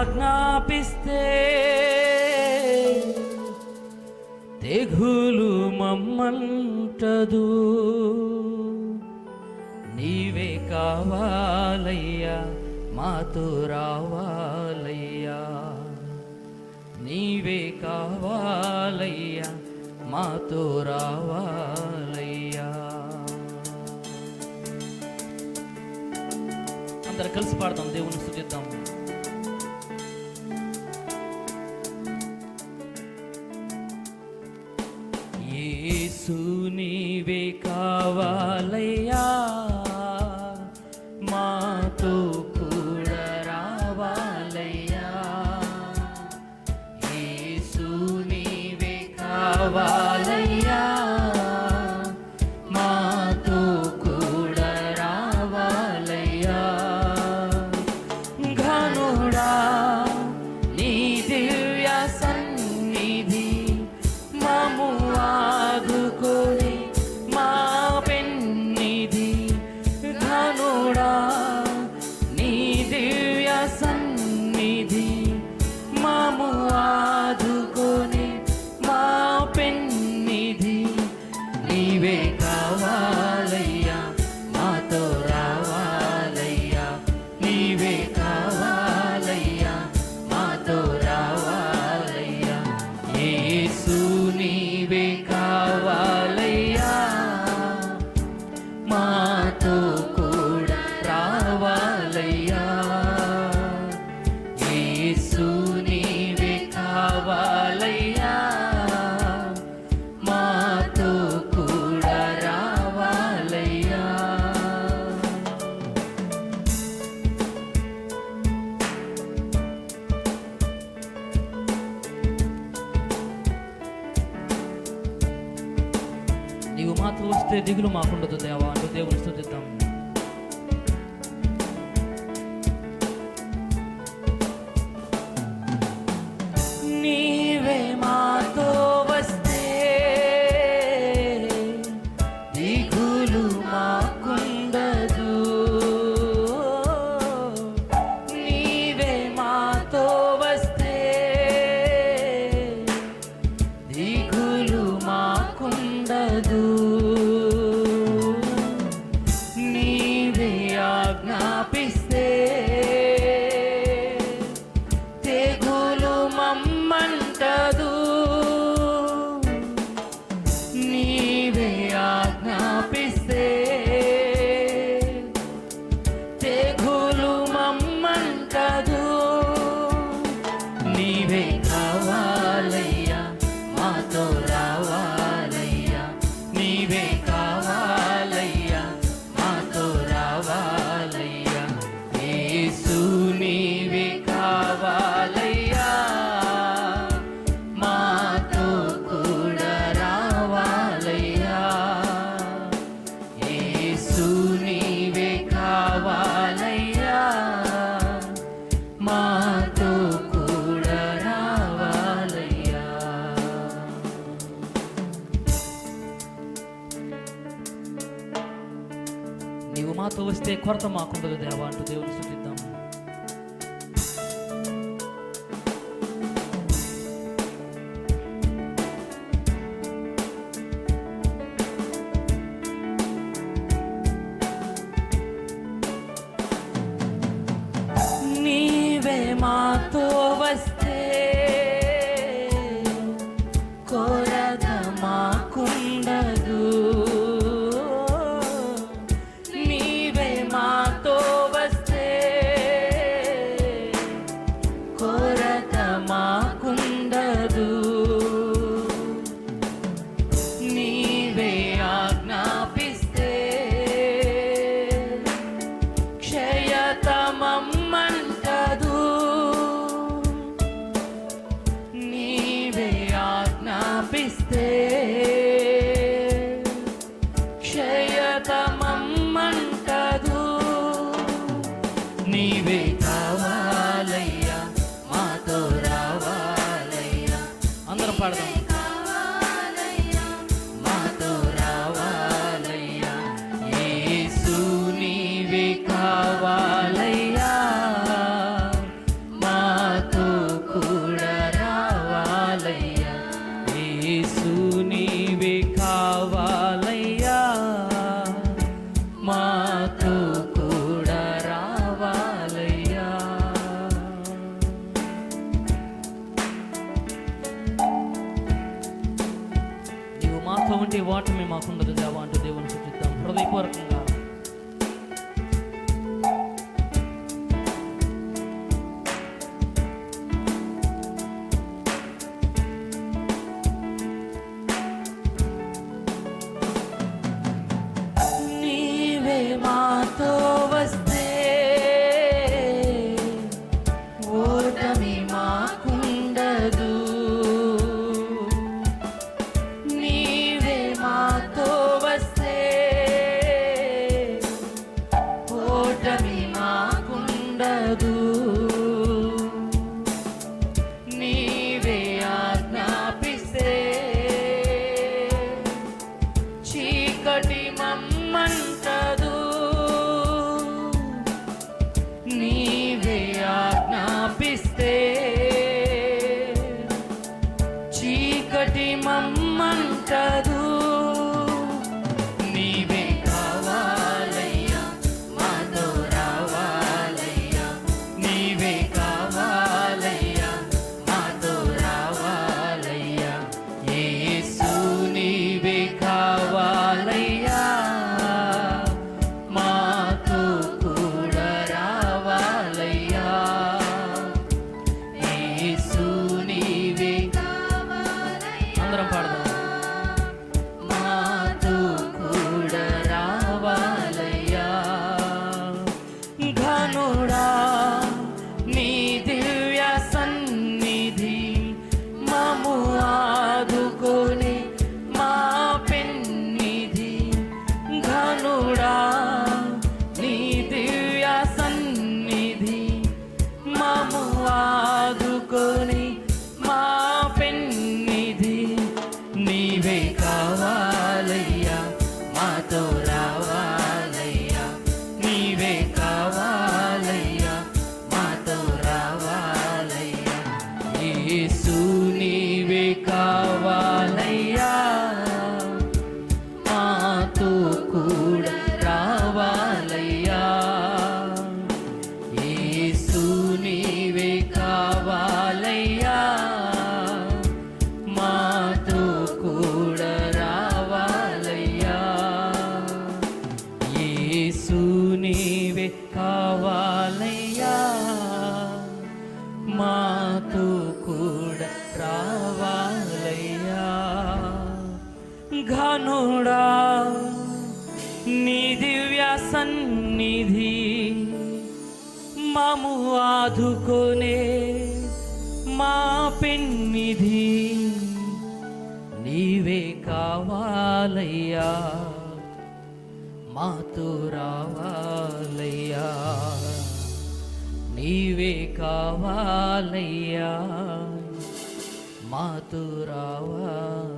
ఆజ్ఞాపిస్తే తెగులు మమ్మంటదు. నీవే కావాలయ్యా మాతో రావాలయ్యా. నీవే కావాలయ్యా మాతో రావాలయ్యా. అందరు కలిసి పాడతాం దేవుని స్థుతిద్దాం. నీవే కావాలయ్యా. మాతో కూడా రావాలయ్యా. యేసు నీవే కావాలి దిగులు మాకుండదు దేవా. అంటూ దేవుని Penser జీవితాన్ని కొరత మాకుండా దేవా అంటూ దేవుని వాటమే మాకుండదు దేవా అంటూ దేవుని సూచిద్దాం. హృదయపూర్వకంగా ఉండదు దేవుడా నీ దివ్య సన్నిధి మము ఆదుకొనే మా పెన్నిధి. నీవే కావాలయ్యా మాతో రావాలయ్యా. నీవే కావాలయ్యా మాతో రావాలి